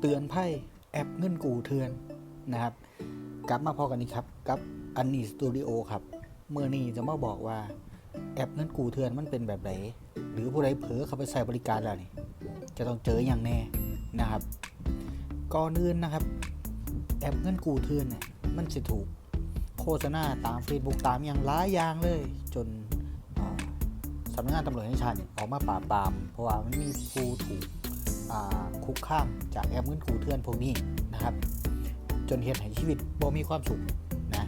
เตือนไพ่แอปเงินกูเทือนนะครับ กลับมาพอกันนี้ครับกับอันนี้สตูดิโอครับเมื่อนี้จะมาบอกว่าแอปเงินกูเทือนมันเป็นแบบไหนหรือผู้ใดเผลอเข้าไปใช้บริการแล้วนี่จะต้องเจออย่างแน่นะครับก่อนอื่นนะครับ แอปเงินกูเทือนเนี่ยมันจะถูกโฆษณาตาม Facebook ตามอย่างหลายอย่างเลย จนสำนักงานตำรวจแห่งชาติออกมาปราบปราม เพราะว่ามันมีผู้ถูกอ่า คุกข้ามจากแอปเงินกูเทือนพวกนี้นะครับ จนเห็นให้ชีวิตบ่มีความสุขนะ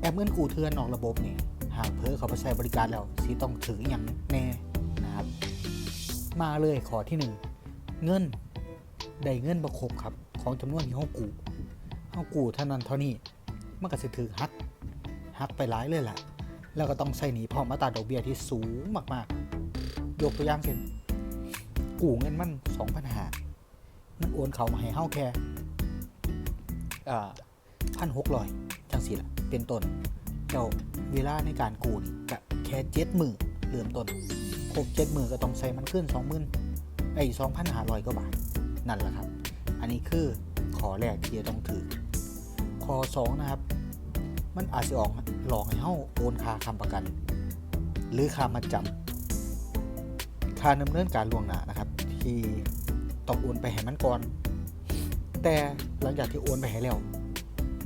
แอปเงินกูเทือนนอกระบบนี่หากเพิ่เขาไปใช้บริการแล้วสิต้องถืออย่างแน่นะครับ มาเลยขอที่หนึ่งเงินได้เงินบ่คบครับ ของจำนวนที่เฮากู้เฮากู้เท่านั้นเท่านี้มันก็สิถือหักหักไปหลายเลยแหละแล้วก็ต้องใช้หนีพร้อมอัตราดอกเบี้ยที่สูงมากๆ ยกตัวอย่างเช่น กู้เงินมัน2,500มันโอนเขามาให้เฮาแค่พันหกร้อยจังสิล่ะเป็นต้นแล้วเวลาในการกู้นี่ก็แค่เจ็ดหมือเริ่มต้นครบเจ็ดหมือก็ต้องใส่มันขึ้นสองหมื่นไอ้สองพันหาร้อยกว่าบาท นั่นแหละครับ อันนี้คือขอแรกที่จะต้องถือขอสองนะครับ มันอาจจะออกหลอกให้เฮาโอนค่าคำประกัน หรือค่ามัดจำ ค่าดำเนินการล่วงหน้านะครับ ที่ต้องโอนไปให้มันก่อน แต่หลังจากที่โอนไปให้แล้ว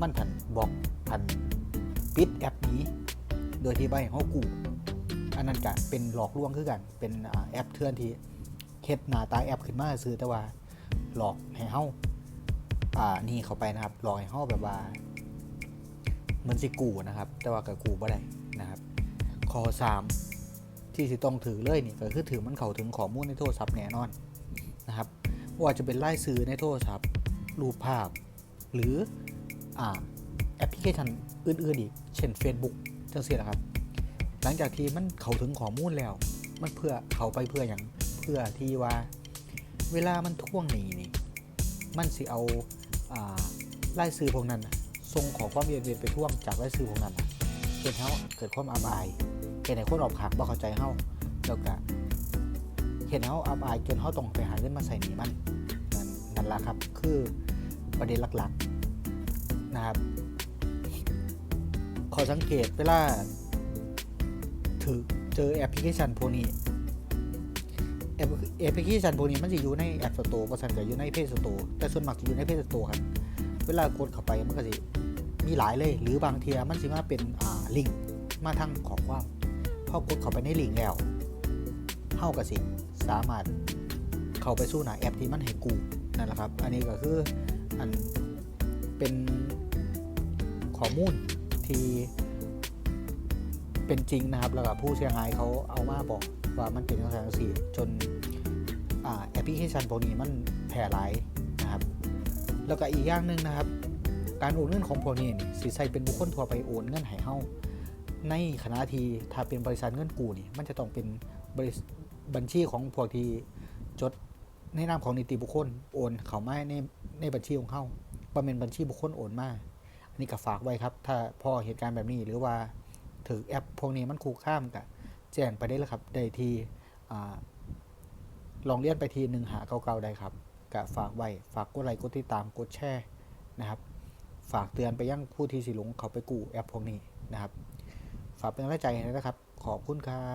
มันผันบอกผันปิดแอปนี้ โดยที่ใบให้เฮากูอันนั้นก็เป็นหลอกลวงคือกัน เป็นอแอปเทื่อนที่เฮ็ดหน้าตาแอปขึ้นมาซื้อแต่ว่าหลอกให้เฮาอ่านี่เข้าไปนะครับหลอกให้เฮาแบบว่าเหมือนสิกูนะครับ แต่ว่าก็กู้บ่ได้นะครับข้อ3 ที่สิต้องถือเลยนี่ก็คือถือมันเข้าถึงข้อมูลในโทรศัพท์แน่นอนนะครับว่าจะเป็นไล่ซื้อในโทรศัพท์ รูปภาพ หรืออ่าแอปพลิเคชันอื่น ๆ อีก เช่น Facebook จังซี่นะครับ หลังจากที่มันเข้าถึงข้อมูลแล้ว มันเพื่อเขาไปเพื่ออย่างเพื่อที่ว่าเวลามันท่วงหนีนี่ มันสิเอาไล่ซื้อพวกนั้นส่งขอความเรียนเรียนไปท่วงจากไล่ซื้อพวกนั้นเห็นเฮาเกิดความอับอาย เห็นให้คนรอบข้างบ่เข้าใจเฮาแล้วก็เห็นเฮาอับอายจนเฮาต้องไปหาเงินมาใส่หนี้มันนั่นนั่นล่ะครับ คือประเด็นหลักๆนะครับขอสังเกตเวลาถือเจอแอปพลิเคชันพวกนี้แอปแอปพลิเคชันพวกนี้มันจะอยู่ในแอปสโตร์ประสันกับอยู่ในเพจสโตร์แต่ส่วนมากจะอยู่ในเพจสโตร์ครับ เวลากดเข้าไปมันก็จะมีหลายเลย หรือบางทีมันสิมาเป็นลิงก์มาทางขอความ พอกดเข้าไปในลิงก์แล้วเท่ากับสิ สามารถเข้าไปสู่หนาแอปที่มันให้กูนั่นแหละครับ อันนี้ก็คืออันเป็นข้อมูลที่เป็นจริงนะครับ แล้วก็ผู้เสียหายเขาเอามาบอกว่ามันเป็นลักษณะสี่จนอแอปพลิเคชันพวกนี้มันแพร่หลายนะครับ แล้วก็อีกอย่างหนึ่งนะครับ การโอนเงินของพวกนี้นี่สิใส่เป็นบุคคลทั่วไปโอนเงินให้เฮา ในขณะทีถ้าเป็นบริษัทเงินกู้นี่มันจะต้องเป็นบริษบัญชีของพวกที่จดในนามของนิติบุคคลโอนเข้ามาในในบัญชีของเฮาบ่แม่นบัญชีบุคคลโอนมาอันนี้ก็ฝากไว้ครับ ถ้าพอเหตุการณ์แบบนี้หรือว่าถือแอปพวกนี้มันคู่ข้ามกับแจ้งไปได้แล้วครับได้ทีอลองเลียนไปทีหนึ่งหาเก่าๆได้ครับกะฝากไว้ฝากกดไลค์กดติดตามกดแชร์นะครับ ฝากเตือนไปยังผู้ที่สิหลงเขาไปกู้แอปพวกนี้นะครับ ฝากเป็นกำลังใจนะครับ ขอบคุณครับ